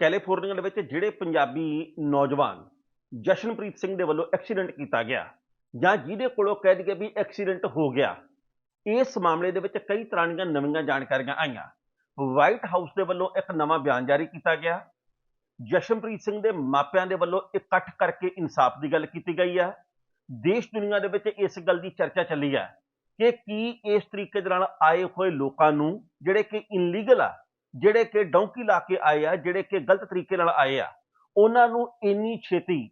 California ਦੇ ਵਿੱਚ ਜਿਹੜੇ ਪੰਜਾਬੀ ਨੌਜਵਾਨ ਜਸ਼ਨਪ੍ਰੀਤ ਸਿੰਘ ਦੇ ਵੱਲੋਂ ਐਕਸੀਡੈਂਟ ਕੀਤਾ ਗਿਆ ਜਾਂ ਜਿਹਦੇ ਕੋਲੋਂ ਕਹਿ ਦਈਏ ਵੀ ਐਕਸੀਡੈਂਟ ਹੋ ਗਿਆ, ਇਸ ਮਾਮਲੇ ਦੇ ਵਿੱਚ ਕਈ ਤਰ੍ਹਾਂ ਦੀਆਂ ਨਵੀਆਂ ਜਾਣਕਾਰੀਆਂ ਆਈਆਂ। ਵਾਈਟ ਹਾਊਸ ਦੇ ਵੱਲੋਂ ਇੱਕ ਨਵਾਂ ਬਿਆਨ ਜਾਰੀ ਕੀਤਾ ਗਿਆ। ਜਸ਼ਨਪ੍ਰੀਤ ਸਿੰਘ ਦੇ ਮਾਪਿਆਂ ਦੇ ਵੱਲੋਂ ਇਕੱਠ ਕਰਕੇ ਇਨਸਾਫ ਦੀ ਗੱਲ ਕੀਤੀ ਗਈ ਹੈ ਦੇਸ਼ ਦੁਨੀਆ ਦੇ ਵਿੱਚ ਇਸ ਗੱਲ ਦੀ ਚਰਚਾ ਚੱਲੀ ਹੈ ਕਿ ਕੀ ਇਸ ਤਰੀਕੇ ਦੇ ਨਾਲ ਆਏ ਹੋਏ ਲੋਕਾਂ ਨੂੰ ਜਿਹੜੇ ਕਿ ਇਨਲੀਗਲ ਆ ਜਿਹੜੇ ਕਿ ਡੌਂਕੀ ਲਾ ਕੇ ਆਏ ਆ, ਜਿਹੜੇ ਕਿ ਗਲਤ ਤਰੀਕੇ ਨਾਲ ਆਏ ਆ, ਉਹਨਾਂ ਨੂੰ ਇੰਨੀ ਛੇਤੀ,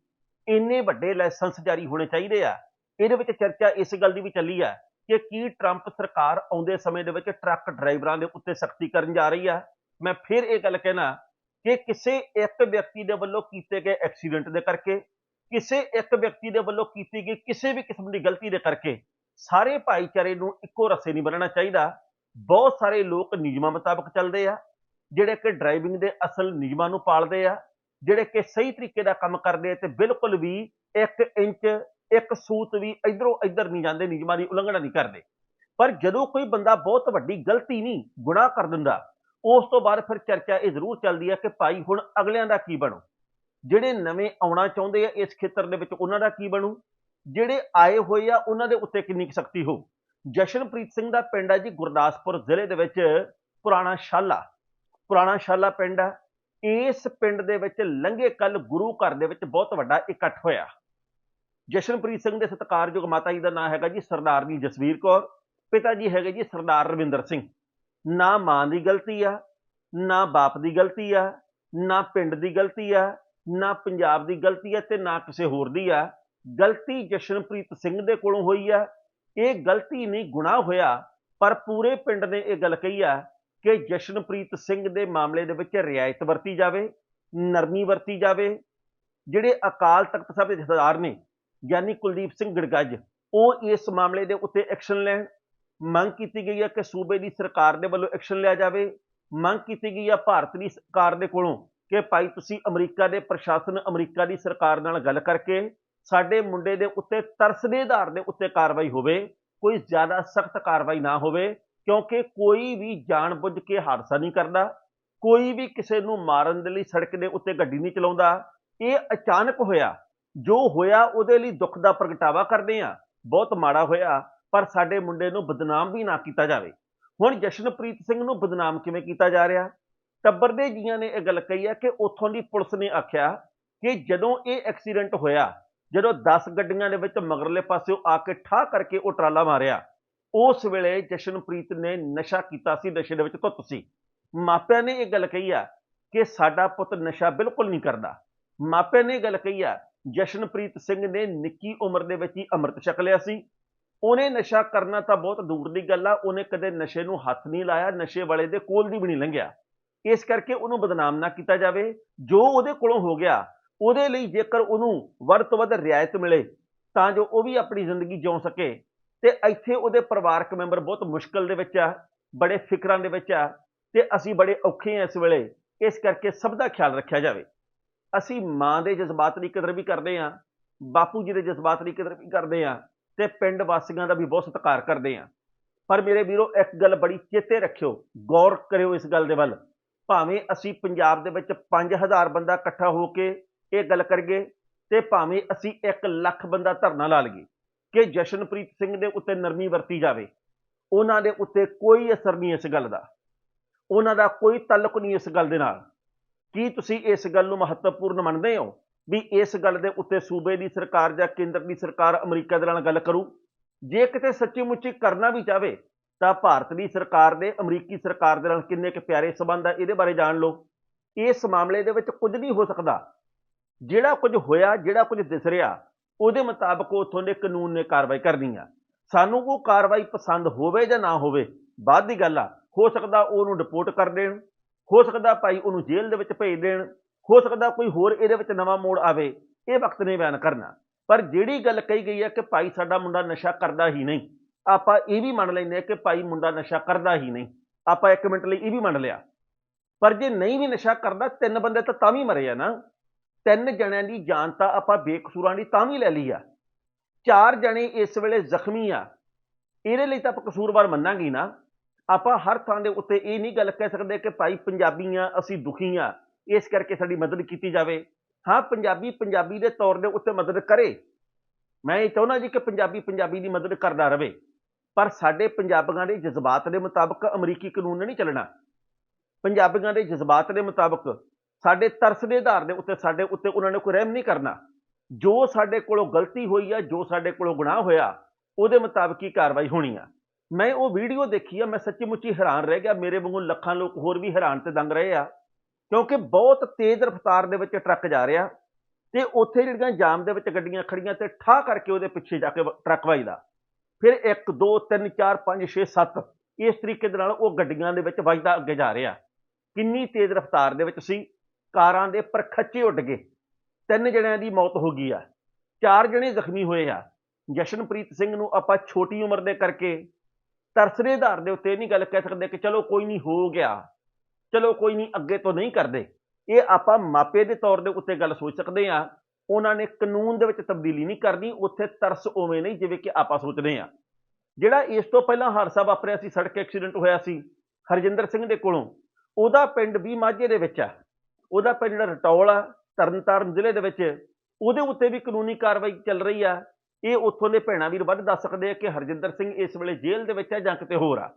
ਇੰਨੇ ਵੱਡੇ ਲਾਇਸੈਂਸ ਜਾਰੀ ਹੋਣੇ ਚਾਹੀਦੇ ਆ। ਇਹਦੇ ਵਿੱਚ ਚਰਚਾ ਇਸ ਗੱਲ ਦੀ ਵੀ ਚੱਲੀ ਆ ਕਿ ਕੀ ਟਰੰਪ ਸਰਕਾਰ ਆਉਂਦੇ ਸਮੇਂ ਦੇ ਵਿੱਚ ਟਰੱਕ ਡਰਾਈਵਰਾਂ ਦੇ ਉੱਤੇ ਸਖਤੀ ਕਰਨ ਜਾ ਰਹੀ ਆ। ਮੈਂ ਫਿਰ ਇਹ ਗੱਲ ਕਹਿਣਾ ਕਿ ਕਿਸੇ ਇੱਕ ਵਿਅਕਤੀ ਦੇ ਵੱਲੋਂ ਕੀਤੇ ਗਏ ਐਕਸੀਡੈਂਟ ਦੇ ਕਰਕੇ, ਕਿਸੇ ਇੱਕ ਵਿਅਕਤੀ ਦੇ ਵੱਲੋਂ ਕੀਤੀ ਗਈ ਕਿਸੇ ਵੀ ਕਿਸਮ ਦੀ ਗਲਤੀ ਦੇ ਕਰਕੇ, ਸਾਰੇ ਭਾਈਚਾਰੇ ਨੂੰ ਇੱਕੋ ਰਸੇ ਨਹੀਂ ਬੰਨਣਾ ਚਾਹੀਦਾ। ਬਹੁਤ ਸਾਰੇ ਲੋਕ ਨਿਯਮਾਂ ਮੁਤਾਬਕ ਚੱਲਦੇ ਆ, ਜਿਹੜੇ ਕਿ ਡਰਾਈਵਿੰਗ ਦੇ ਅਸਲ ਨਿਯਮਾਂ ਨੂੰ ਪਾਲਦੇ ਆ, ਜਿਹੜੇ ਕਿ ਸਹੀ ਤਰੀਕੇ ਦਾ ਕੰਮ ਕਰਦੇ ਆ ਤੇ ਬਿਲਕੁਲ ਵੀ 1 ਇੰਚ, ਇੱਕ ਸੂਤ ਵੀ ਇਧਰੋਂ ਇੱਧਰ ਨਹੀਂ ਜਾਂਦੇ, ਨਿਯਮਾਂ ਦੀ ਉਲੰਘਣਾ ਨਹੀਂ ਕਰਦੇ। ਪਰ ਜਦੋਂ ਕੋਈ ਬੰਦਾ ਬਹੁਤ ਵੱਡੀ ਗਲਤੀ ਨਹੀਂ, ਗੁਨਾਹ ਕਰ ਦਿੰਦਾ, ਉਸ ਤੋਂ ਬਾਅਦ ਫਿਰ ਚਰਚਾ ਇਹ ਜ਼ਰੂਰ ਚੱਲਦੀ ਹੈ ਕਿ ਭਾਈ ਹੁਣ ਅਗਲਿਆਂ ਦਾ ਕੀ ਬਣੂ? ਜਿਹੜੇ ਨਵੇਂ ਆਉਣਾ ਚਾਹੁੰਦੇ ਆ ਇਸ ਖੇਤਰ ਦੇ ਵਿੱਚ ਉਹਨਾਂ ਦਾ ਕੀ ਬਣੂ? ਜਿਹੜੇ ਆਏ ਹੋਏ ਆ, ਉਹਨਾਂ ਦੇ ਉੱਤੇ ਕਿੰਨੀ ਕੁ ਸਖਤੀ ਹੋ ਜਸ਼ਨਪ੍ਰੀਤ ਸਿੰਘ ਦਾ ਪਿੰਡ ਹੈ ਜੀ ਗੁਰਦਾਸਪੁਰ ਜ਼ਿਲ੍ਹੇ ਦੇ ਵਿੱਚ ਪੁਰਾਣਾ ਸ਼ਾਲਾ। ਪੁਰਾਣਾ ਸ਼ਾਲਾ ਪਿੰਡ ਹੈ ਇਸ ਪਿੰਡ ਦੇ ਵਿੱਚ ਲੰਘੇ ਕੱਲ ਗੁਰੂ ਘਰ ਦੇ ਵਿੱਚ ਬਹੁਤ ਵੱਡਾ ਇਕੱਠ ਹੋਇਆ। ਜਸ਼ਨਪ੍ਰੀਤ ਸਿੰਘ ਦੇ ਸਤਿਕਾਰਯੋਗ ਮਾਤਾ ਜੀ ਦਾ ਨਾਮ ਹੈਗਾ ਜੀ ਸਰਦਾਰਨੀ ਜਸਵੀਰ ਕੌਰ, ਪਿਤਾ ਜੀ ਹੈਗੇ ਜੀ ਸਰਦਾਰ ਰਵਿੰਦਰ ਸਿੰਘ। ਨਾ ਮਾਂ ਦੀ ਗਲਤੀ ਆ, ਨਾ ਬਾਪ ਦੀ ਗਲਤੀ ਆ, ਨਾ ਪਿੰਡ ਦੀ ਗਲਤੀ ਆ, ਨਾ ਪੰਜਾਬ ਦੀ ਗਲਤੀ ਆ ਤੇ ਨਾ ਕਿਸੇ ਹੋਰ ਦੀ ਆ। ਗਲਤੀ ਜਸ਼ਨਪ੍ਰੀਤ ਸਿੰਘ ਦੇ ਕੋਲੋਂ ਹੋਈ ਆ। ਇਹ ਗਲਤੀ ਨਹੀਂ ਗੁਨਾਹ ਹੋਇਆ, ਪਰ ਪੂਰੇ ਪਿੰਡ ਨੇ ਇਹ ਗੱਲ ਕਹੀ ਆ ਕਿ ਜਸ਼ਨਪ੍ਰੀਤ ਸਿੰਘ ਦੇ ਮਾਮਲੇ ਦੇ ਵਿੱਚ ਰਿਆਇਤ ਵਰਤੀ ਜਾਵੇ, ਨਰਮੀ ਵਰਤੀ ਜਾਵੇ, ਜਿਹੜੇ ਅਕਾਲ ਤਖਤ ਸਾਹਿਬ ਦੇ ਜਥੇਦਾਰ ਨੇ, ਯਾਨੀ ਕੁਲਦੀਪ ਸਿੰਘ ਗੜਗੱਜ, ਉਹ ਇਸ ਮਾਮਲੇ ਦੇ ਉੱਤੇ ਐਕਸ਼ਨ ਲੈਣ। ਮੰਗ ਕੀਤੀ ਗਈ ਹੈ ਕਿ ਸੂਬੇ ਦੀ ਸਰਕਾਰ ਦੇ ਵੱਲੋਂ ਐਕਸ਼ਨ ਲਿਆ ਜਾਵੇ। ਮੰਗ ਕੀਤੀ ਗਈ ਹੈ ਭਾਰਤ ਦੀ ਸਰਕਾਰ ਦੇ ਕੋਲੋਂ ਕਿ ਭਾਈ ਤੁਸੀਂ ਅਮਰੀਕਾ ਦੇ ਪ੍ਰਸ਼ਾਸਨ ਅਮਰੀਕਾ ਦੀ ਸਰਕਾਰ ਨਾਲ ਗੱਲ ਕਰਕੇ ਸਾਡੇ ਮੁੰਡੇ ਦੇ ਉੱਤੇ ਤਰਸ ਦੇ ਆਧਾਰ ਦੇ ਉੱਤੇ ਕਾਰਵਾਈ ਹੋਵੇ, ਕੋਈ ਜ਼ਿਆਦਾ ਸਖਤ ਕਾਰਵਾਈ ਨਾ ਹੋਵੇ, ਕਿਉਂਕਿ ਕੋਈ ਵੀ ਜਾਣਬੁੱਝ ਕੇ ਹਾਦਸਾ ਨਹੀਂ ਕਰਦਾ, ਕੋਈ ਵੀ ਕਿਸੇ ਨੂੰ ਮਾਰਨ ਦੇ ਲਈ ਸੜਕ ਦੇ ਉੱਤੇ ਗੱਡੀ ਨਹੀਂ ਚਲਾਉਂਦਾ, ਇਹ ਅਚਾਨਕ ਹੋਇਆ, ਜੋ ਹੋਇਆ ਉਹਦੇ ਲਈ ਦੁੱਖ ਦਾ ਪ੍ਰਗਟਾਵਾ ਕਰਦੇ ਆ ਬਹੁਤ ਮਾੜਾ ਹੋਇਆ, ਪਰ ਸਾਡੇ ਮੁੰਡੇ ਨੂੰ ਬਦਨਾਮ ਵੀ ਨਾ ਕੀਤਾ ਜਾਵੇ। ਹੁਣ ਜਸ਼ਨਪ੍ਰੀਤ ਸਿੰਘ ਨੂੰ ਬਦਨਾਮ ਕਿਵੇਂ ਕੀਤਾ ਜਾ ਰਿਹਾ? ਟੱਬਰ ਦੇ ਜੀਆਂ ਨੇ ਇਹ ਗੱਲ ਕਹੀ ਹੈ ਕਿ ਉੱਥੋਂ ਦੀ ਪੁਲਿਸ ਨੇ ਆਖਿਆ ਕਿ ਜਦੋਂ ਇਹ ਐਕਸੀਡੈਂਟ ਹੋਇਆ ਜਦੋਂ 10 ਗੱਡੀਆਂ ਦੇ ਵਿੱਚ ਮਗਰਲੇ ਪਾਸਿਓਂ ਆ ਕੇ ਠਾ ਕਰਕੇ ਉਹ ਟਰਾਲਾ ਮਾਰਿਆ, ਉਸ ਵੇਲੇ ਜਸ਼ਨਪ੍ਰੀਤ ਨੇ ਨਸ਼ਾ ਕੀਤਾ ਸੀ, ਨਸ਼ੇ ਦੇ ਵਿੱਚ ਧੁੱਤ ਸੀ। ਮਾਪਿਆਂ ਨੇ ਇਹ ਗੱਲ ਕਹੀ ਆ ਕਿ ਸਾਡਾ ਪੁੱਤ ਨਸ਼ਾ ਬਿਲਕੁਲ ਨਹੀਂ ਕਰਦਾ। ਮਾਪਿਆਂ ਨੇ ਇਹ ਗੱਲ ਕਹੀ ਆ, ਜਸ਼ਨਪ੍ਰੀਤ ਸਿੰਘ ਨੇ ਨਿੱਕੀ ਉਮਰ ਦੇ ਵਿੱਚ ਹੀ ਅੰਮ੍ਰਿਤ ਛਕ ਲਿਆ ਸੀ। ਉਹਨੇ ਨਸ਼ਾ ਕਰਨਾ ਤਾਂ ਬਹੁਤ ਦੂਰ ਦੀ ਗੱਲ ਆ, ਉਹਨੇ ਕਦੇ ਨਸ਼ੇ ਨੂੰ ਹੱਥ ਨਹੀਂ ਲਾਇਆ, ਨਸ਼ੇ ਵਾਲੇ ਦੇ ਕੋਲ ਦੀ ਵੀ ਨਹੀਂ ਲੰਘਿਆ। ਇਸ ਕਰਕੇ ਉਹਨੂੰ ਬਦਨਾਮ ਨਾ ਕੀਤਾ ਜਾਵੇ, ਜੋ ਉਹਦੇ ਕੋਲੋਂ ਹੋ ਗਿਆ ਉਹਦੇ ਲਈ ਜੇਕਰ ਉਹਨੂੰ ਵੱਧ ਤੋਂ ਵੱਧ ਰਿਆਇਤ ਮਿਲੇ, ਤਾਂ ਜੋ ਉਹ ਵੀ ਆਪਣੀ ਜ਼ਿੰਦਗੀ ਜਿਉ ਸਕੇ। ਤੇ ਇੱਥੇ ਉਹਦੇ ਪਰਿਵਾਰਕ ਮੈਂਬਰ ਬਹੁਤ ਮੁਸ਼ਕਲ ਦੇ ਵਿੱਚ ਆ, ਬੜੇ ਫਿਕਰਾਂ ਦੇ ਵਿੱਚ ਆ, ਤੇ ਅਸੀਂ ਬੜੇ ਔਖੇ ਆ ਇਸ ਵੇਲੇ। ਇਸ ਕਰਕੇ ਸਭ ਦਾ ਖਿਆਲ ਰੱਖਿਆ ਜਾਵੇ। ਅਸੀਂ ਮਾਂ ਦੇ ਜਜ਼ਬਾਤ ਦੀ ਕਦਰ ਵੀ ਕਰਦੇ ਆ ਬਾਪੂ ਜੀ ਦੇ ਜਜ਼ਬਾਤ ਦੀ ਕਦਰ ਵੀ ਕਰਦੇ ਆ ਤੇ ਪਿੰਡ ਵਾਸੀਆਂ ਦਾ ਵੀ ਬਹੁਤ ਸਤਿਕਾਰ ਕਰਦੇ ਆ ਪਰ ਮੇਰੇ ਵੀਰੋ, ਇੱਕ ਗੱਲ ਬੜੀ ਚੇਤੇ ਰੱਖਿਓ, ਗੌਰ ਕਰਿਓ ਇਸ ਗੱਲ ਦੇ ਵੱਲ। ਭਾਵੇਂ ਅਸੀਂ ਪੰਜਾਬ ਦੇ ਵਿੱਚ 5000 ਬੰਦਾ ਇਕੱਠਾ ਹੋ ਕੇ ਇਹ ਗੱਲ ਕਰੀਏ ਤੇ ਭਾਵੇਂ ਅਸੀਂ 1 ਲੱਖ ਬੰਦਾ ਧਰਨਾ ਲਾ ਲਈਏ ਕਿ ਜਸ਼ਨਪ੍ਰੀਤ ਸਿੰਘ ਦੇ ਉੱਤੇ ਨਰਮੀ ਵਰਤੀ ਜਾਵੇ, ਉਹਨਾਂ ਦੇ ਉੱਤੇ ਕੋਈ ਅਸਰ ਨਹੀਂ ਇਸ ਗੱਲ ਦਾ। ਉਹਨਾਂ ਦਾ ਕੋਈ ਤਾਲੁਕ ਨਹੀਂ ਇਸ ਗੱਲ ਦੇ ਨਾਲ। ਕੀ ਤੁਸੀਂ ਇਸ ਗੱਲ ਨੂੰ ਮਹੱਤਵਪੂਰਨ ਮੰਨਦੇ ਹੋ ਵੀ ਇਸ ਗੱਲ ਦੇ ਉੱਤੇ ਸੂਬੇ ਦੀ ਸਰਕਾਰ ਜਾਂ ਕੇਂਦਰ ਦੀ ਸਰਕਾਰ ਅਮਰੀਕਾ ਦੇ ਨਾਲ ਗੱਲ ਕਰੂ? ਜੇ ਕਿਤੇ ਸੱਚੀ ਮੁੱਚੀ ਕਰਨਾ ਵੀ ਚਾਹਵੇ ਤਾਂ ਭਾਰਤ ਦੀ ਸਰਕਾਰ ਦੇ, ਅਮਰੀਕੀ ਸਰਕਾਰ ਦੇ ਨਾਲ ਕਿੰਨੇ ਕੁ ਪਿਆਰੇ ਸਬੰਧ ਆ, ਇਹਦੇ ਬਾਰੇ ਜਾਣ ਲਓ। ਇਸ ਮਾਮਲੇ ਦੇ ਵਿੱਚ ਕੁਝ ਨਹੀਂ ਹੋ ਸਕਦਾ ਜਿਹੜਾ ਕੁਝ ਹੋਇਆ, ਜਿਹੜਾ ਕੁਝ ਦਿਸ ਰਿਹਾ, ਉਹਦੇ ਮੁਤਾਬਕ ਉਥੋਂ ਦੇ ਕਾਨੂੰਨ ਨੇ ਕਾਰਵਾਈ ਕਰਨੀ ਆ। ਸਾਨੂੰ ਉਹ ਕਾਰਵਾਈ ਪਸੰਦ ਹੋਵੇ ਜਾਂ ਨਾ ਹੋਵੇ, ਬਾਅਦ ਦੀ ਗੱਲ ਆ। ਹੋ ਸਕਦਾ ਉਹਨੂੰ ਡਿਪੋਰਟ ਕਰ ਦੇਣ, ਹੋ ਸਕਦਾ ਭਾਈ ਉਹਨੂੰ ਜੇਲ੍ਹ ਦੇ ਵਿੱਚ ਭੇਜ ਦੇਣ, ਹੋ ਸਕਦਾ ਕੋਈ ਹੋਰ ਇਹਦੇ ਵਿੱਚ ਨਵਾਂ ਮੋੜ ਆਵੇ, ਇਹ ਵਕਤ ਨੇ ਬਿਆਨ ਕਰਨਾ। ਪਰ ਜਿਹੜੀ ਗੱਲ ਕਹੀ ਗਈ ਹੈ ਕਿ ਭਾਈ ਸਾਡਾ ਮੁੰਡਾ ਨਸ਼ਾ ਕਰਦਾ ਹੀ ਨਹੀਂ, ਆਪਾਂ ਇਹ ਵੀ ਮੰਨ ਲੈਂਦੇ ਕਿ ਭਾਈ ਮੁੰਡਾ ਨਸ਼ਾ ਕਰਦਾ ਹੀ ਨਹੀਂ। ਆਪਾਂ 1 ਮਿੰਟ ਲਈ ਇਹ ਵੀ ਮੰਨ ਲਿਆ। ਪਰ ਜੇ ਨਹੀਂ ਵੀ ਨਸ਼ਾ ਕਰਦਾ, ਤਿੰਨ ਬੰਦੇ ਤਾਂ ਤਾਂ ਵੀ ਮਰੇ ਆ ਨਾ। ਤਿੰਨ ਜਣਿਆਂ ਦੀ ਜਾਨ ਤਾਂ ਆਪਾਂ ਬੇਕਸੂਰਾਂ ਦੀ ਤਾਂ ਵੀ ਲੈ ਲਈ ਆ। ਚਾਰ ਜਣੇ ਇਸ ਵੇਲੇ ਜ਼ਖਮੀ ਆ। ਇਹਦੇ ਲਈ ਤਾਂ ਆਪਾਂ ਕਸੂਰਵਾਰ ਮੰਨਾਂਗੇ ਨਾ। ਆਪਾਂ ਹਰ ਥਾਂ ਦੇ ਉੱਤੇ ਇਹ ਨਹੀਂ ਗੱਲ ਕਹਿ ਸਕਦੇ ਕਿ ਭਾਈ ਪੰਜਾਬੀਆਂ ਅਸੀਂ ਦੁਖੀ ਆ। ਇਸ ਕਰਕੇ ਸਾਡੀ ਮਦਦ ਕੀਤੀ ਜਾਵੇ। ਹਾਂ, ਪੰਜਾਬੀ ਪੰਜਾਬੀ ਦੇ ਤੌਰ ਦੇ ਉੱਤੇ ਮਦਦ ਕਰੇ। ਮੈਂ ਇਹ ਚਾਹੁੰਦਾ ਜੀ ਕਿ ਪੰਜਾਬੀ ਪੰਜਾਬੀ ਦੀ ਮਦਦ ਕਰਦਾ ਰਵੇ। ਪਰ ਸਾਡੇ ਪੰਜਾਬੀਆਂ ਦੇ ਜਜ਼ਬਾਤ ਦੇ ਮੁਤਾਬਕ ਅਮਰੀਕੀ ਕਾਨੂੰਨ ਨਹੀਂ ਚੱਲਣਾ। ਪੰਜਾਬੀਆਂ ਦੇ ਜਜ਼ਬਾਤ ਦੇ ਮੁਤਾਬਕ ਸਾਡੇ ਤਰਸ ਦੇ ਆਧਾਰ ਦੇ ਉੱਤੇ, ਸਾਡੇ ਉੱਤੇ ਉਹਨਾਂ ਨੇ ਕੋਈ ਰਹਿਮ ਨਹੀਂ ਕਰਨਾ। ਜੋ ਸਾਡੇ ਕੋਲੋਂ ਗਲਤੀ ਹੋਈ ਆ, ਜੋ ਸਾਡੇ ਕੋਲੋਂ ਗੁਨਾਹ ਹੋਇਆ, ਉਹਦੇ ਮੁਤਾਬਕ ਹੀ ਕਾਰਵਾਈ ਹੋਣੀ ਆ। ਮੈਂ ਉਹ ਵੀਡੀਓ ਦੇਖੀ ਆ, ਮੈਂ ਸੱਚੀ ਮੁੱਚੀ ਹੈਰਾਨ ਰਹਿ ਗਿਆ। ਮੇਰੇ ਵਾਂਗੂ ਲੱਖਾਂ ਲੋਕ ਹੋਰ ਵੀ ਹੈਰਾਨ ਤੇ ਦੰਗ ਰਹੇ ਆ। ਕਿਉਂਕਿ ਬਹੁਤ ਤੇਜ਼ ਰਫ਼ਤਾਰ ਦੇ ਵਿੱਚ ਟਰੱਕ ਜਾ ਰਿਹਾ ਤੇ ਉੱਥੇ ਜਿਹੜੀਆਂ ਜਾਮ ਦੇ ਵਿੱਚ ਗੱਡੀਆਂ ਖੜੀਆਂ ਤੇ ਠਾ ਕਰਕੇ ਉਹਦੇ ਪਿੱਛੇ ਜਾ ਕੇ ਟਰੱਕ ਵੱਜਦਾ। ਫਿਰ 1 2 3 4 5 6 7 ਇਸ ਤਰੀਕੇ ਦੇ ਨਾਲ ਉਹ ਗੱਡੀਆਂ ਦੇ ਵਿੱਚ ਵੱਜਦਾ, ਅੱਗੇ ਜਾ ਰਿਹਾ। ਕਿੰਨੀ ਤੇਜ਼ ਰਫ਼ਤਾਰ ਦੇ ਵਿੱਚ ਸੀ। ਕਾਰਾਂ ਦੇ ਪਰਖੱਚੇ ਉੱਡ ਗਏ। ਤਿੰਨ ਜਣਿਆਂ ਦੀ ਮੌਤ ਹੋ ਗਈ ਆ। ਚਾਰ ਜਣੇ ਜ਼ਖਮੀ ਹੋਏ ਆ। ਜਸ਼ਨਪ੍ਰੀਤ ਸਿੰਘ ਨੂੰ ਆਪਾਂ ਛੋਟੀ ਉਮਰ ਦੇ ਕਰਕੇ ਤਰਸਰੇ ਆਧਾਰ ਦੇ ਉੱਤੇ ਨਹੀਂ ਗੱਲ ਕਹਿ ਸਕਦੇ ਕਿ ਚਲੋ ਕੋਈ ਨਹੀਂ ਹੋ ਗਿਆ, ਚਲੋ ਕੋਈ ਨਹੀਂ ਅੱਗੇ ਤੋਂ ਨਹੀਂ ਕਰਦੇ। ਇਹ ਆਪਾਂ ਮਾਪੇ ਦੇ ਤੌਰ ਦੇ ਉੱਤੇ ਗੱਲ ਸੋਚ ਸਕਦੇ ਆ। ਉਹਨਾਂ ਨੇ ਕਾਨੂੰਨ ਦੇ ਵਿੱਚ ਤਬਦੀਲੀ ਨਹੀਂ ਕਰਨੀ, ਉੱਥੇ ਤਰਸ ਉਵੇਂ ਨਹੀਂ, ਜਿਵੇਂ ਕਿ ਆਪਾਂ ਸੋਚਦੇ ਆ। ਜਿਹੜਾ ਇਸ ਤੋਂ ਪਹਿਲਾਂ ਹਾਦਸਾ ਵਾਪਰਿਆ ਸੀ, ਸੜਕ ਐਕਸੀਡੈਂਟ ਹੋਇਆ ਸੀ, ਹਰਜਿੰਦਰ ਸਿੰਘ ਦੇ ਕੋਲੋਂ, ਉਹਦਾ ਪਿੰਡ ਵੀ ਮਾਝੇ ਦੇ ਵਿੱਚ ਆ। ਉਹਦਾ ਪਿੰਡ ਜਿਹੜਾ ਰਟੌਲ ਆ ਤਰਨਤਾਰਨ ਜ਼ਿਲ੍ਹੇ ਦੇ ਵਿੱਚ, ਉਹਦੇ ਉੱਤੇ ਵੀ ਕਾਨੂੰਨੀ ਕਾਰਵਾਈ ਚੱਲ ਰਹੀ ਆ। ਇਹ ਉੱਥੋਂ ਦੇ ਭੈਣਾਂ ਵੀਰ ਵੱਧ ਦੱਸ ਸਕਦੇ ਆ ਕਿ ਹਰਜਿੰਦਰ ਸਿੰਘ ਇਸ ਵੇਲੇ ਜੇਲ੍ਹ ਦੇ ਵਿੱਚ ਆ ਜਾਂ ਕਿਤੇ ਹੋਰ ਆ।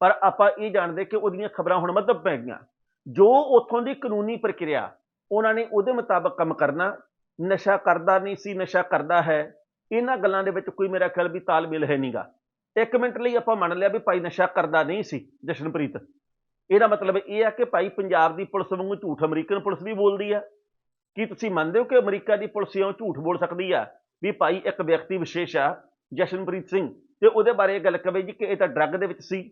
ਪਰ ਆਪਾਂ ਇਹ ਜਾਣਦੇ ਕਿ ਉਹਦੀਆਂ ਖਬਰਾਂ ਹੁਣ ਮੱਧਮ ਪੈ ਗਈਆਂ। ਜੋ ਉੱਥੋਂ ਦੀ ਕਾਨੂੰਨੀ ਪ੍ਰਕਿਰਿਆ, ਉਹਨਾਂ ਨੇ ਉਹਦੇ ਮੁਤਾਬਕ ਕੰਮ ਕਰਨਾ। ਨਸ਼ਾ ਕਰਦਾ ਨਹੀਂ ਸੀ, ਨਸ਼ਾ ਕਰਦਾ ਹੈ। ਇਹਨਾਂ ਗੱਲਾਂ ਦੇ ਵਿੱਚ ਕੋਈ ਮੇਰਾ ਖਿਆਲ ਵੀ ਤਾਲਮੇਲ ਹੈ ਨਹੀਂਗਾ ਇੱਕ ਮਿੰਟ ਲਈ ਆਪਾਂ ਮੰਨ ਲਿਆ ਵੀ ਭਾਈ ਨਸ਼ਾ ਕਰਦਾ ਨਹੀਂ ਸੀ ਜਸ਼ਨਪ੍ਰੀਤ। ਇਹਦਾ ਮਤਲਬ ਇਹ ਆ ਕਿ ਭਾਈ ਪੰਜਾਬ ਦੀ ਪੁਲਿਸ ਵਾਂਗੂ ਝੂਠ ਅਮਰੀਕਨ ਪੁਲਿਸ ਵੀ ਬੋਲਦੀ ਆ। ਕੀ ਤੁਸੀਂ ਮੰਨਦੇ ਹੋ ਕਿ ਅਮਰੀਕਾ ਦੀ ਪੁਲਿਸ ਇਉਂ ਝੂਠ ਬੋਲ ਸਕਦੀ ਆ ਵੀ ਭਾਈ ਇੱਕ ਵਿਅਕਤੀ ਵਿਸ਼ੇਸ਼ ਆ, ਜਸ਼ਨਪ੍ਰੀਤ ਸਿੰਘ? ਤੇ ਉਹਦੇ ਬਾਰੇ ਇਹ ਗੱਲ ਕਵੇ ਜੀ ਕਿ ਇਹ ਤਾਂ ਡਰੱਗ ਦੇ ਵਿੱਚ ਸੀ,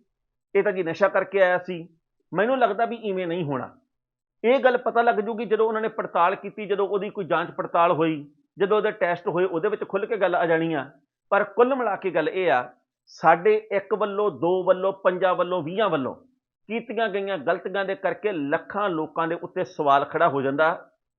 ਇਹ ਤਾਂ ਜੀ ਨਸ਼ਾ ਕਰਕੇ ਆਇਆ ਸੀ। ਮੈਨੂੰ ਲੱਗਦਾ ਵੀ ਇਵੇਂ ਨਹੀਂ ਹੋਣਾ। ਇਹ ਗੱਲ ਪਤਾ ਲੱਗ ਜੂਗੀ ਜਦੋਂ ਉਹਨਾਂ ਨੇ ਪੜਤਾਲ ਕੀਤੀ, ਜਦੋਂ ਉਹਦੀ ਕੋਈ ਜਾਂਚ ਪੜਤਾਲ ਹੋਈ, ਜਦੋਂ ਉਹਦੇ ਟੈਸਟ ਹੋਏ, ਉਹਦੇ ਵਿੱਚ ਖੁੱਲ ਕੇ ਗੱਲ ਆ ਜਾਣੀ ਆ। ਪਰ ਕੁੱਲ ਮਿਲਾ ਕੇ ਗੱਲ ਇਹ ਆ, ਸਾਡੇ ਇੱਕ ਵੱਲੋਂ, ਦੋ ਵੱਲੋਂ, ਪੰਜਾਂ ਵੱਲੋਂ, ਵੀਹਾਂ ਵੱਲੋਂ ਕੀਤੀਆਂ ਗਈਆਂ ਗਲਤੀਆਂ ਦੇ ਕਰਕੇ ਲੱਖਾਂ ਲੋਕਾਂ ਦੇ ਉੱਤੇ ਸਵਾਲ ਖੜਾ ਹੋ ਜਾਂਦਾ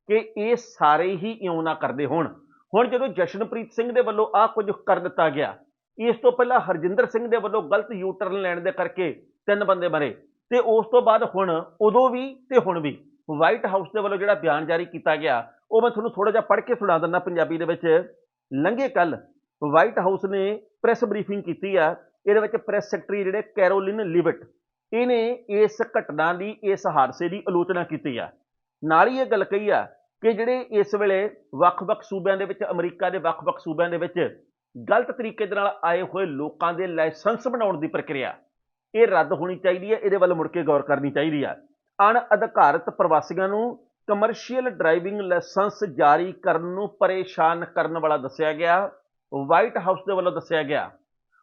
ਕਿ ਇਹ ਸਾਰੇ ਹੀ ਇਉਂ ਨਾ ਕਰਦੇ ਹੋਣ। ਹੁਣ ਜਦੋਂ ਜਸ਼ਨਪ੍ਰੀਤ ਸਿੰਘ ਦੇ ਵੱਲੋਂ ਆ ਕੁਝ ਕਰ ਦਿੱਤਾ ਗਿਆ, ਇਸ ਤੋਂ ਪਹਿਲਾਂ ਹਰਜਿੰਦਰ ਸਿੰਘ ਦੇ ਵੱਲੋਂ ਗਲਤ ਯੂ ਟਰਨ ਲੈਣ ਦੇ ਕਰਕੇ ਤਿੰਨ ਬੰਦੇ ਮਰੇ ਤੇ ਉਸ ਤੋਂ ਬਾਅਦ ਹੁਣ ਉਦੋਂ ਵੀ ਤੇ ਹੁਣ ਵੀ ਵਾਈਟ ਹਾਊਸ ਦੇ ਵੱਲੋਂ ਜਿਹੜਾ ਬਿਆਨ ਜਾਰੀ ਕੀਤਾ ਗਿਆ, ਉਹ ਮੈਂ ਤੁਹਾਨੂੰ ਥੋੜਾ ਜਿਹਾ ਪੜ੍ਹ ਕੇ ਸੁਣਾ ਦਿੰਦਾ ਪੰਜਾਬੀ ਦੇ ਵਿੱਚ। ਲੰਘੇ ਕੱਲ ਵਾਈਟ ਹਾਊਸ ਨੇ ਪ੍ਰੈਸ ਬਰੀਫਿੰਗ ਕੀਤੀ ਆ, ਇਹਦੇ ਵਿੱਚ ਪ੍ਰੈਸ ਸੈਕਟਰੀ ਜਿਹੜੇ ਕੈਰੋਲਿਨ ਲਿਵਟ ਇਹਨੇ ਇਸ ਘਟਨਾ ਦੀ, ਇਸ ਹਾਦਸੇ ਦੀ ਆਲੋਚਨਾ ਕੀਤੀ ਆ। ਨਾਲ ਹੀ ਇਹ ਗੱਲ ਕਹੀ ਆ ਕਿ ਜਿਹੜੇ ਇਸ ਵੇਲੇ ਵੱਖ-ਵੱਖ ਸੂਬਿਆਂ ਦੇ ਵਿੱਚ, ਅਮਰੀਕਾ ਦੇ ਵੱਖ-ਵੱਖ ਸੂਬਿਆਂ ਦੇ ਵਿੱਚ ਗਲਤ ਤਰੀਕੇ ਦੇ ਨਾਲ ਆਏ ਹੋਏ ਲੋਕਾਂ ਦੇ ਲਾਇਸੈਂਸ ਬਣਾਉਣ ਦੀ ਪ੍ਰਕਿਰਿਆ, ਇਹ ਰੱਦ ਹੋਣੀ ਚਾਹੀਦੀ ਹੈ ਇਹਦੇ ਵੱਲ ਮੁੜ ਕੇ ਗੌਰ ਕਰਨੀ ਚਾਹੀਦੀ ਆ। ਅਣ ਅਧਿਕਾਰਤ ਪ੍ਰਵਾਸੀਆਂ ਨੂੰ ਕਮਰਸ਼ੀਅਲ ਡਰਾਈਵਿੰਗ ਲਾਇਸੈਂਸ ਜਾਰੀ ਕਰਨ ਨੂੰ ਪਰੇਸ਼ਾਨ ਕਰਨ ਵਾਲਾ ਦੱਸਿਆ ਗਿਆ ਵਾਈਟ ਹਾਊਸ ਦੇ ਵੱਲੋਂ ਦੱਸਿਆ ਗਿਆ,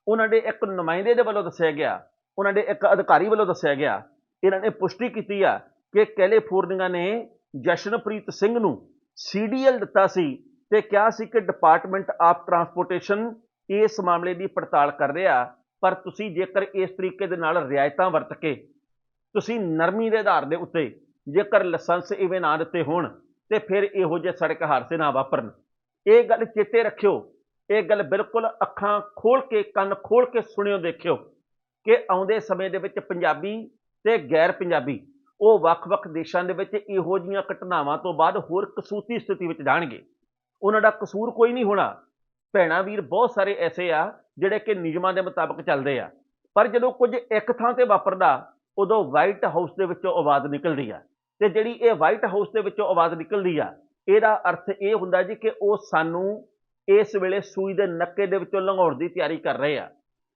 ਉਹਨਾਂ ਦੇ ਇੱਕ ਨੁਮਾਇੰਦੇ ਦੇ ਵੱਲੋਂ ਦੱਸਿਆ ਗਿਆ ਉਹਨਾਂ ਦੇ ਇੱਕ ਅਧਿਕਾਰੀ ਵੱਲੋਂ ਦੱਸਿਆ ਗਿਆ, ਇਹਨਾਂ ਨੇ ਪੁਸ਼ਟੀ ਕੀਤੀ ਆ ਕਿ ਕੈਲੀਫੋਰਨੀਆ ਨੇ ਜਸ਼ਨਪ੍ਰੀਤ ਸਿੰਘ ਨੂੰ ਸੀਡੀਐਲ ਦਿੱਤਾ ਸੀ ਤੇ ਕਿਹਾ ਸੀ ਕਿ ਡਿਪਾਰਟਮੈਂਟ ਆਫ ਟਰਾਂਸਪੋਰਟੇਸ਼ਨ ਇਸ ਮਾਮਲੇ ਦੀ ਪੜਤਾਲ ਕਰ ਰਿਹਾ, ਪਰ ਤੁਸੀਂ ਜੇਕਰ ਇਸ ਤਰੀਕੇ ਦੇ ਨਾਲ ਰਿਆਇਤਾਂ ਵਰਤ ਕੇ ਤੁਸੀਂ ਨਰਮੀ ਦੇ ਆਧਾਰ ਦੇ ਉੱਤੇ ਜੇਕਰ ਲਾਇਸੈਂਸ ਇਵੇਂ ਨਾ ਦਿੱਤੇ ਹੋਣ ਤੇ ਫਿਰ ਇਹੋ ਜਿਹੇ ਸੜਕ ਹਾਦਸੇ ਨਾ ਵਾਪਰਨ। ਇਹ ਗੱਲ ਚੇਤੇ ਰੱਖਿਓ, ਇਹ ਗੱਲ ਬਿਲਕੁਲ ਅੱਖਾਂ ਖੋਲ ਕੇ, ਕੰਨ ਖੋਲ ਕੇ ਸੁਣਿਓ, ਦੇਖਿਓ। ਕਿ ਆਉਂਦੇ ਸਮੇਂ ਦੇ ਵਿੱਚ ਪੰਜਾਬੀ ਤੇ ਗੈਰ ਪੰਜਾਬੀ, ਉਹ ਵੱਖ-ਵੱਖ ਦੇਸ਼ਾਂ ਦੇ ਵਿੱਚ ਇਹੋ ਜਿਹੀਆਂ ਘਟਨਾਵਾਂ ਤੋਂ ਬਾਅਦ ਹੋਰ ਕਸੂਤੀ ਸਥਿਤੀ ਵਿੱਚ ਜਾਣਗੇ। ਉਹਨਾਂ ਦਾ ਕਸੂਰ ਕੋਈ ਨਹੀਂ ਹੋਣਾ। ਭੈਣਾ ਵੀਰ ਬਹੁਤ ਸਾਰੇ ਐਸੇ ਆ ਜਿਹੜੇ ਕਿ ਨਿਯਮਾਂ ਦੇ ਮੁਤਾਬਕ ਚੱਲਦੇ ਆ। ਪਰ ਜਦੋਂ ਕੁਝ ਇੱਕ ਥਾਂ ਤੇ ਵਾਪਰਦਾ, ਉਦੋਂ ਵਾਈਟ ਹਾਊਸ ਦੇ ਵਿੱਚੋਂ ਆਵਾਜ਼ ਨਿਕਲਦੀ ਆ। ਤੇ ਜਿਹੜੀ ਇਹ ਵਾਈਟ ਹਾਊਸ ਦੇ ਵਿੱਚੋਂ ਆਵਾਜ਼ ਨਿਕਲਦੀ ਆ, ਇਹਦਾ ਅਰਥ ਇਹ ਹੁੰਦਾ ਜੀ ਕਿ ਉਹ ਸਾਨੂੰ ਇਸ ਵੇਲੇ ਸੂਈ ਦੇ ਨੱਕੇ ਦੇ ਵਿੱਚੋਂ ਲੰਘਾਉਣ ਦੀ ਤਿਆਰੀ ਕਰ ਰਹੇ ਆ।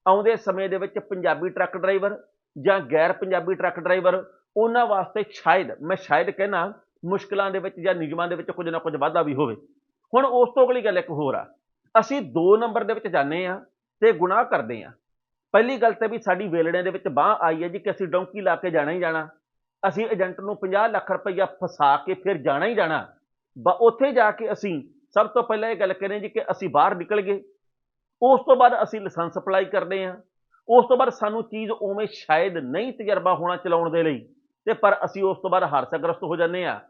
ਆਉਂਦੇ ਸਮੇਂ ਦੇ ਵਿੱਚ ਪੰਜਾਬੀ ਟਰੱਕ ਡਰਾਈਵਰ ਜਾਂ ਗੈਰ ਪੰਜਾਬੀ ਟਰੱਕ ਡਰਾਈਵਰ, ਉਹਨਾਂ ਵਾਸਤੇ ਸ਼ਾਇਦ, ਮੈਂ ਸ਼ਾਇਦ ਕਹਿਣਾ ਮੁਸ਼ਕਲਾਂ ਦੇ ਵਿੱਚ ਜਾਂ ਨਿਯਮਾਂ ਦੇ ਵਿੱਚ ਕੁਝ ਨਾ ਕੁਝ ਵਾਧਾ ਵੀ ਹੋਵੇ। ਹੁਣ ਉਸ ਤੋਂ ਅਗਲੀ ਗੱਲ ਇੱਕ ਹੋਰ ਆ। ਅਸੀਂ 2 ਨੰਬਰ ਦੇ ਵਿੱਚ ਜਾਂਦੇ ਆ ਤੇ ਗੁਨਾਹ ਕਰਦੇ ਆ ਪਹਿਲੀ ਗੱਲ ਤੇ ਵੀ ਸਾਡੀ ਵੇਲੜਿਆਂ ਦੇ ਵਿੱਚ ਬਾਹ ਆਈ ਹੈ ਜੀ ਕਿ ਅਸੀਂ ਡੌਂਕੀ ਲਾ ਕੇ ਜਾਣਾ ਹੀ ਜਾਣਾ। ਅਸੀਂ ਏਜੰਟ ਨੂੰ 50 ਲੱਖ ਰੁਪਈਆ ਫਸਾ ਕੇ ਫਿਰ ਜਾਣਾ ਹੀ ਜਾਣਾ। ਬ, ਉੱਥੇ ਜਾ ਕੇ ਅਸੀਂ ਸਭ ਤੋਂ ਪਹਿਲਾਂ ਇਹ ਗੱਲ ਕਰੇ ਜੀ ਕਿ ਅਸੀਂ ਬਾਹਰ ਨਿਕਲ ਗਏ। ਉਸ ਤੋਂ ਬਾਅਦ ਅਸੀਂ ਲਾਇਸੈਂਸ ਅਪਲਾਈ ਕਰਦੇ ਹਾਂ। ਉਸ ਤੋਂ ਬਾਅਦ ਸਾਨੂੰ ਚੀਜ਼ ਉਵੇਂ ਸ਼ਾਇਦ ਨਹੀਂ ਤਜਰਬਾ ਹੋਣਾ ਚਲਾਉਣ ਦੇ ਲਈ, ਤੇ ਪਰ ਅਸੀਂ ਉਸ ਤੋਂ ਬਾਅਦ ਹਾਦਸਾਗ੍ਰਸਤ ਹੋ ਜਾਂਦੇ ਆ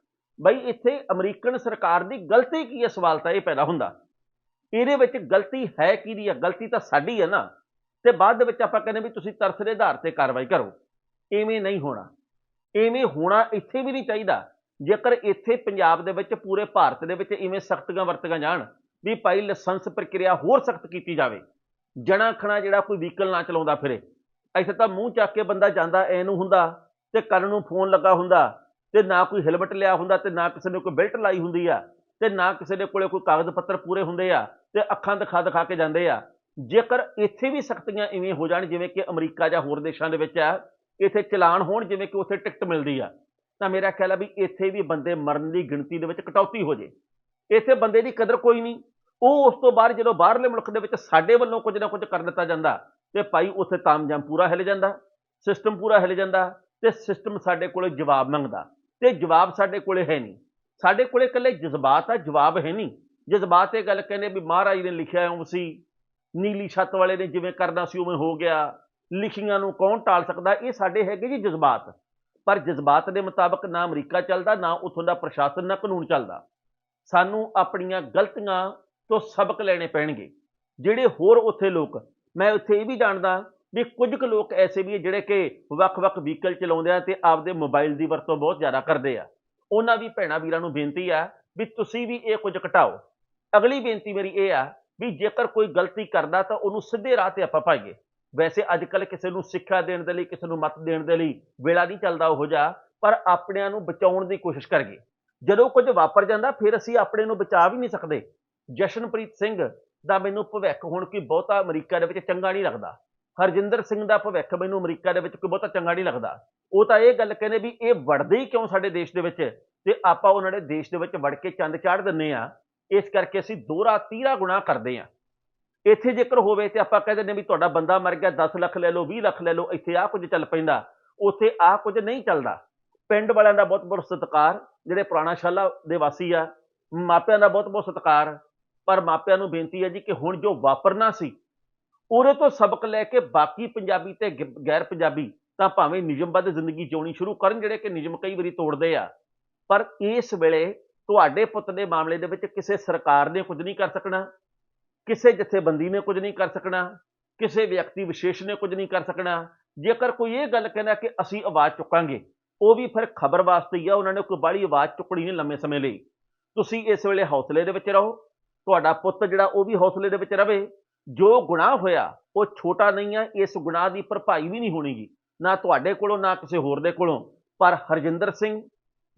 ਬਈ ਇੱਥੇ ਅਮਰੀਕਨ ਸਰਕਾਰ ਦੀ ਗਲਤੀ ਕੀ ਹੈ? ਸਵਾਲ ਤਾਂ ਇਹ ਪੈਦਾ ਹੁੰਦਾ। ਇਹਦੇ ਵਿੱਚ ਗਲਤੀ ਹੈ ਕਿਹਦੀ ਆ? ਗਲਤੀ ਤਾਂ ਸਾਡੀ ਹੈ ਨਾ। ਤੇ ਬਾਅਦ ਦੇ ਵਿੱਚ ਆਪਾਂ ਕਹਿੰਦੇ ਵੀ ਤੁਸੀਂ ਤਰਸ ਦੇ ਆਧਾਰ ਤੇ ਕਾਰਵਾਈ ਕਰੋ। ਐਵੇਂ ਨਹੀਂ ਹੋਣਾ। ਐਵੇਂ ਹੋਣਾ ਇੱਥੇ ਵੀ ਨਹੀਂ ਚਾਹੀਦਾ। ਜੇਕਰ ਇੱਥੇ ਪੰਜਾਬ ਦੇ ਵਿੱਚ ਪੂਰੇ ਭਾਰਤ ਦੇ ਵਿੱਚ ਇਵੇਂ ਸਖਤੀਆਂ ਵਰਤੀਆਂ ਜਾਣ ਵੀ ਭਾਈ ਲਾਇਸੈਂਸ ਪ੍ਰਕਿਰਿਆ ਹੋਰ ਸਖਤ ਕੀਤੀ ਜਾਵੇ। ਜਣਾ ਖਣਾ ਜਿਹੜਾ ਕੋਈ ਵਹੀਕਲ ਨਾ ਚਲਾਉਂਦਾ ਫਿਰੇ। ਇੱਥੇ ਤਾਂ ਮੂੰਹ ਚੱਕ ਕੇ ਬੰਦਾ ਜਾਂਦਾ, ਐ ਨੂੰ ਹੁੰਦਾ ਤੇ ਕੰਨ ਨੂੰ ਫੋਨ ਲੱਗਾ ਹੁੰਦਾ ਤੇ ਨਾ ਕੋਈ ਹੈਲਮਟ ਲਿਆ ਹੁੰਦਾ ਤੇ ਨਾ ਕਿਸੇ ਨੇ ਕੋਈ ਬੈਲਟ ਲਾਈ ਹੁੰਦੀ ਆ ਤੇ ਨਾ ਕਿਸੇ ਦੇ ਕੋਲੇ ਕੋਈ ਕਾਗਜ਼ ਪੱਤਰ ਪੂਰੇ ਹੁੰਦੇ ਆ ਤੇ ਅੱਖਾਂ ਦਿਖਾ ਦਿਖਾ ਕੇ ਜਾਂਦੇ ਆ। ਜੇਕਰ ਇੱਥੇ ਵੀ ਸਖਤੀਆਂ ਇਵੇਂ ਹੋ ਜਾਣ, ਜਿਵੇਂ ਕਿ ਅਮਰੀਕਾ ਜਾਂ ਹੋਰ ਦੇਸ਼ਾਂ ਦੇ ਵਿੱਚ ਆ, ਇੱਥੇ ਚਲਾਨ ਹੋਣ, ਜਿਵੇਂ ਕਿ ਉੱਥੇ ਟਿਕਟ ਮਿਲਦੀ ਆ, ਤਾਂ ਮੇਰਾ ਖਿਆਲ ਆ ਵੀ ਇੱਥੇ ਵੀ ਬੰਦੇ ਮਰਨ ਦੀ ਗਿਣਤੀ ਦੇ ਵਿੱਚ ਕਟੌਤੀ ਹੋ ਜੇ। ਇੱਥੇ ਬੰਦੇ ਦੀ ਕਦਰ ਕੋਈ ਨਹੀਂ। ਉਹ ਉਸ ਤੋਂ ਬਾਅਦ ਜਦੋਂ ਬਾਹਰਲੇ ਮੁਲਕ ਦੇ ਵਿੱਚ ਸਾਡੇ ਵੱਲੋਂ ਕੁਝ ਨਾ ਕੁਝ ਕਰ ਦਿੱਤਾ ਜਾਂਦਾ, ਤੇ ਭਾਈ ਉੱਥੇ ਤਾਮਜਾਮ ਪੂਰਾ ਹਿੱਲ ਜਾਂਦਾ ਸਿਸਟਮ ਪੂਰਾ ਹਿੱਲ ਜਾਂਦਾ, ਤੇ ਸਿਸਟਮ ਸਾਡੇ ਕੋਲੇ ਜਵਾਬ ਮੰਗਦਾ। ਤੇ ਜਵਾਬ ਸਾਡੇ ਕੋਲੇ ਹੈ ਨਹੀਂ। ਸਾਡੇ ਕੋਲੇ ਇਕੱਲੇ ਜਜ਼ਬਾਤ ਆ, ਜਵਾਬ ਹੈ ਨਹੀਂ। ਜਜ਼ਬਾਤ ਇਹ ਗੱਲ ਕਹਿੰਦੇ ਵੀ ਮਹਾਰਾਜ ਨੇ ਲਿਖਿਆ ਉਂ ਸੀ, ਨੀਲੀ ਛੱਤ ਵਾਲੇ ਨੇ ਜਿਵੇਂ ਕਰਨਾ ਸੀ ਉਵੇਂ ਹੋ ਗਿਆ। ਲਿਖੀਆਂ ਨੂੰ ਕੌਣ ਟਾਲ ਸਕਦਾ? ਇਹ ਸਾਡੇ ਹੈਗੇ ਜੀ ਜਜ਼ਬਾਤ। ਪਰ ਜਜ਼ਬਾਤ ਦੇ ਮੁਤਾਬਕ ਨਾ ਅਮਰੀਕਾ ਚੱਲਦਾ, ਨਾ ਉੱਥੋਂ ਦਾ ਪ੍ਰਸ਼ਾਸਨ, ਨਾ ਕਾਨੂੰਨ ਚੱਲਦਾ। ਸਾਨੂੰ ਆਪਣੀਆਂ ਗਲਤੀਆਂ ਤੋਂ ਸਬਕ ਲੈਣੇ ਪੈਣਗੇ। ਜਿਹੜੇ ਹੋਰ ਉੱਥੇ ਲੋਕ, ਮੈਂ ਉੱਥੇ ਇਹ ਵੀ ਜਾਣਦਾ ਵੀ ਕੁਝ ਕੁ ਲੋਕ ਐਸੇ ਵੀ ਆ ਜਿਹੜੇ ਕਿ ਵੱਖ-ਵੱਖ ਵਹੀਕਲ ਚਲਾਉਂਦੇ ਆ ਤੇ ਆਪਦੇ ਮੋਬਾਈਲ ਦੀ ਵਰਤੋਂ ਬਹੁਤ ਜ਼ਿਆਦਾ ਕਰਦੇ ਆ। ਉਹਨਾਂ ਵੀ ਭੈਣਾ ਵੀਰਾਂ ਨੂੰ ਬੇਨਤੀ ਆ ਵੀ ਤੁਸੀਂ ਵੀ ਇਹ ਕੁਝ ਘਟਾਓ। ਅਗਲੀ ਬੇਨਤੀ ਮੇਰੀ ਇਹ ਆ ਵੀ ਜੇਕਰ ਕੋਈ ਗਲਤੀ ਕਰਦਾ ਤਾਂ ਉਹਨੂੰ ਸਿੱਧੇ ਰਾਹ ਤੇ ਆਪਾਂ ਪਾਈਏ ਵੈਸੇ ਅੱਜ ਕੱਲ ਕਿਸੇ ਨੂੰ ਸਿੱਖਿਆ ਦੇਣ ਦੇ ਲਈ, ਕਿਸੇ ਨੂੰ ਮਤ ਦੇਣ ਦੇ ਲਈ ਵੇਲਾ ਨਹੀਂ ਚੱਲਦਾ ਉਹ ਜਾ ਪਰ ਆਪਣਿਆਂ ਨੂੰ ਬਚਾਉਣ ਦੀ ਕੋਸ਼ਿਸ਼ ਕਰੀਏ। ਜਦੋਂ ਕੁਝ ਵਾਪਰ ਜਾਂਦਾ, ਫਿਰ ਅਸੀਂ ਆਪਣੇ ਨੂੰ ਬਚਾ ਵੀ ਨਹੀਂ ਸਕਦੇ। ਜਸ਼ਨਪ੍ਰੀਤ ਸਿੰਘ ਦਾ ਮੈਨੂੰ ਭਵਿੱਖ ਹੁਣ ਕੋਈ ਬਹੁਤਾ ਅਮਰੀਕਾ ਦੇ ਵਿੱਚ ਚੰਗਾ ਨਹੀਂ ਲੱਗਦਾ। ਹਰਜਿੰਦਰ ਸਿੰਘ ਦਾ ਭਵਿੱਖ ਮੈਨੂੰ ਅਮਰੀਕਾ ਦੇ ਵਿੱਚ ਕੋਈ ਬਹੁਤਾ ਚੰਗਾ ਨਹੀਂ ਲੱਗਦਾ। ਉਹ ਤਾਂ ਇਹ ਗੱਲ ਕਹਿੰਦੇ ਵੀ ਇਹ ਵੜਦੇ ਹੀ ਕਿਉਂ ਸਾਡੇ ਦੇਸ਼ ਦੇ ਵਿੱਚ? ਤੇ ਆਪਾਂ ਉਹਨਾਂ ਦੇ ਦੇਸ਼ ਦੇ ਵਿੱਚ ਵੜ ਕੇ ਚੰਦ ਚਾੜ ਦਿੰਨੇ ਆ। ਇਸ ਕਰਕੇ ਅਸੀਂ ਦੋਹਰਾ ਤੀਰਾ ਗੁਣਾ ਕਰਦੇ ਆ। ਇੱਥੇ ਜੇਕਰ ਹੋਵੇ ਤੇ ਆਪਾਂ ਕਹਿ ਦਿੰਦੇ ਵੀ ਤੁਹਾਡਾ ਬੰਦਾ ਮਰ ਗਿਆ 10 ਲੱਖ ਲੈ ਲਓ 20 ਲੱਖ ਲੈ ਲਓ, ਇੱਥੇ ਆ ਕੁਝ ਚੱਲ ਪੈਂਦਾ। ਉੱਥੇ ਆ ਕੁਝ ਨਹੀਂ ਚੱਲਦਾ। ਪਿੰਡ ਵਾਲਿਆਂ ਦਾ ਬਹੁਤ ਬਹੁਤ ਸਤਿਕਾਰ, ਜਿਹੜੇ ਪੁਰਾਣਾ ਸ਼ਾਲਾ ਦੇ ਵਾਸੀ ਆ, ਮਾਪਿਆਂ ਦਾ ਬਹੁਤ ਬਹੁਤ ਸਤਿਕਾਰ। ਪਰ ਮਾਪਿਆਂ ਨੂੰ ਬੇਨਤੀ ਹੈ ਜੀ ਕਿ ਹੁਣ ਜੋ ਵਾਪਰਨਾ ਸੀ, ਉਹਦੇ ਤੋਂ ਸਬਕ ਲੈ ਕੇ ਬਾਕੀ ਪੰਜਾਬੀ ਤੇ ਗੈਰ ਪੰਜਾਬੀ ਤਾਂ ਭਾਵੇਂ ਨਿਯਮਬੱਧ ਜ਼ਿੰਦਗੀ ਜਿਉਣੀ ਸ਼ੁਰੂ ਕਰਨ ਜਿਹੜੇ ਕਿ ਨਿਯਮ ਕਈ ਵਾਰੀ ਤੋੜਦੇ ਆ, ਪਰ ਇਸ ਵੇਲੇ ਤੁਹਾਡੇ ਪੁੱਤ ਦੇ ਮਾਮਲੇ ਦੇ ਵਿੱਚ ਕਿਸੇ ਸਰਕਾਰ ਨੇ ਕੁਝ ਨਹੀਂ ਕਰ ਸਕਣਾ, ਕਿਸੇ ਜਥੇਬੰਦੀ ਨੇ ਕੁਝ ਨਹੀਂ ਕਰ ਸਕਣਾ, ਕਿਸੇ ਵਿਅਕਤੀ ਵਿਸ਼ੇਸ਼ ਨੇ ਕੁਝ ਨਹੀਂ ਕਰ ਸਕਣਾ। ਜੇਕਰ ਕੋਈ ਇਹ ਗੱਲ ਕਹਿੰਦਾ ਕਿ ਅਸੀਂ ਆਵਾਜ਼ ਚੁੱਕਾਂਗੇ, ਉਹ ਵੀ ਫਿਰ ਖਬਰ ਵਾਸਤੇ ਹੀ ਆ, ਉਹਨਾਂ ਨੇ ਕੋਈ ਬਾਹਲੀ ਆਵਾਜ਼ ਚੁੱਕਣੀ ਨਹੀਂ ਲੰਮੇ ਸਮੇਂ ਲਈ। ਤੁਸੀਂ ਇਸ ਵੇਲੇ ਹੌਸਲੇ ਦੇ ਵਿੱਚ ਰਹੋ ਤੁਹਾਡਾ ਪੁੱਤ ਜਿਹੜਾ ਉਹ ਵੀ ਹੌਸਲੇ ਦੇ ਵਿੱਚ ਰਵੇ। ਜੋ ਗੁਨਾਹ ਹੋਇਆ, ਉਹ ਛੋਟਾ ਨਹੀਂ ਹੈ, ਇਸ ਗੁਨਾਹ ਦੀ ਭਰਪਾਈ ਵੀ ਨਹੀਂ ਹੋਣੀਗੀ ਨਾ ਤੁਹਾਡੇ ਕੋਲੋਂ, ਨਾ ਕਿਸੇ ਹੋਰ ਦੇ ਕੋਲੋਂ। ਪਰ ਹਰਜਿੰਦਰ ਸਿੰਘ,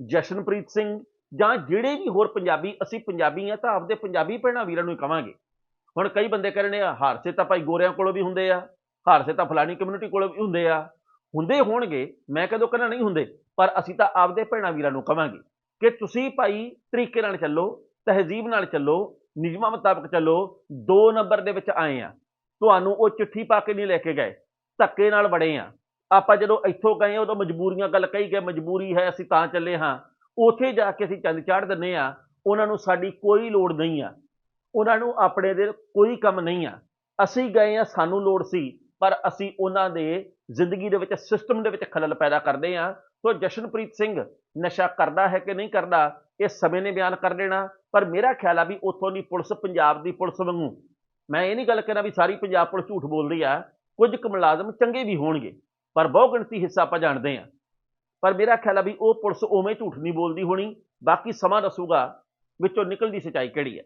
ਜਸ਼ਨਪ੍ਰੀਤ ਸਿੰਘ ਜਾਂ ਜਿਹੜੇ ਵੀ ਹੋਰ ਪੰਜਾਬੀ, ਅਸੀਂ ਪੰਜਾਬੀ ਆ ਤਾਂ ਆਪਦੇ ਪੰਜਾਬੀ ਭੈਣਾਂ ਵੀਰਾਂ ਨੂੰ ਹੀ ਕਵਾਂਗੇ। ਹੁਣ ਕਈ ਬੰਦੇ ਕਹਿੰਦੇ ਆ ਹਾਰਸੇ ਤਾਂ ਭਾਈ ਗੋਰਿਆਂ ਕੋਲੋਂ ਵੀ ਹੁੰਦੇ ਆ, ਹਾਰਸੇ ਤਾਂ ਫਲਾਣੀ ਕਮਿਊਨਿਟੀ ਕੋਲੋਂ ਵੀ ਹੁੰਦੇ ਆ। ਹੁੰਦੇ ਹੋਣਗੇ, ਮੈਂ ਕਦੋਂ ਕਹਿੰਦਾ ਨਹੀਂ ਹੁੰਦੇ, ਪਰ ਅਸੀਂ ਤਾਂ ਆਪਦੇ ਭੈਣਾਂ ਵੀਰਾਂ ਨੂੰ ਕਵਾਂਗੇ ਕਿ ਤੁਸੀਂ ਭਾਈ ਤਰੀਕੇ ਨਾਲ ਚੱਲੋ, ਤਹਿਜ਼ੀਬ ਨਾਲ ਚੱਲੋ ਨਿਯਮਾਂ ਮੁਤਾਬਕ ਚੱਲੋ, ਦੋ ਨੰਬਰ ਦੇ ਵਿੱਚ ਆਏ ਆ। ਤੁਹਾਨੂੰ ਉਹ ਚਿੱਠੀ ਪਾ ਕੇ ਨਹੀਂ ਲੈ ਕੇ ਗਏ। ਧੱਕੇ ਨਾਲ ਵੜੇ ਆ। ਆਪਾਂ ਜਦੋਂ ਇੱਥੋਂ ਗਏ ਉਦੋਂ ਮਜਬੂਰੀਆਂ ਗੱਲ ਕਹੀ ਗਏ, ਮਜਬੂਰੀ ਹੈ, ਅਸੀਂ ਤਾਂ ਚੱਲੇ ਹਾਂ। ਉੱਥੇ ਜਾ ਕੇ ਅਸੀਂ ਚੰਦ ਚਾੜ ਦਿੰਨੇ ਆ। ਉਹਨਾਂ ਨੂੰ ਸਾਡੀ ਕੋਈ ਲੋੜ ਨਹੀਂ ਆ। ਉਹਨਾਂ ਨੂੰ ਆਪਣੇ ਦੇ ਕੋਈ ਕੰਮ ਨਹੀਂ ਆ। ਅਸੀਂ ਗਏ ਆ, ਸਾਨੂੰ ਲੋੜ ਸੀ, ਪਰ ਅਸੀਂ ਉਹਨਾਂ ਦੇ ਜ਼ਿੰਦਗੀ ਦੇ ਵਿੱਚ ਸਿਸਟਮ ਦੇ ਵਿੱਚ ਖਲਲ ਪੈਦਾ ਕਰਦੇ ਆ। ਸੋ ਜਸ਼ਨਪ੍ਰੀਤ ਸਿੰਘ, ਨਸ਼ਾ ਕਰਦਾ ਹੈ ਕਿ ਨਹੀਂ ਕਰਦਾ? ਇਹ ਸਮੇਂ ਨੇ ਬਿਆਨ ਕਰ ਦੇਣਾ। ਪਰ ਮੇਰਾ ਖਿਆਲ ਆ ਵੀ ਉੱਥੋਂ ਦੀ ਪੁਲਿਸ, ਪੰਜਾਬ ਦੀ ਪੁਲਿਸ ਵਾਂਗੂ। ਮੈਂ ਇਹ ਨਹੀਂ ਗੱਲ ਕਹਿਣਾ ਵੀ ਸਾਰੀ ਪੰਜਾਬ ਪੁਲਿਸ ਝੂਠ ਬੋਲਦੀ ਆ। ਕੁਝ ਕੁ ਮੁਲਾਜ਼ਮ ਚੰਗੇ ਵੀ ਹੋਣਗੇ, ਪਰ ਬਹੁ ਗਿਣਤੀ ਹਿੱਸਾ ਆਪਾਂ ਜਾਣਦੇ ਆ। ਪਰ ਮੇਰਾ ਖਿਆਲ ਆ ਵੀ ਉਹ ਪੁਲਿਸ ਉਵੇਂ ਝੂਠ ਨਹੀਂ ਬੋਲਦੀ ਹੋਣੀ। ਬਾਕੀ ਸਮਾਂ ਦੱਸੂਗਾ ਵਿੱਚੋਂ ਨਿਕਲਦੀ ਸਚਾਈ ਕਿਹੜੀ ਹੈ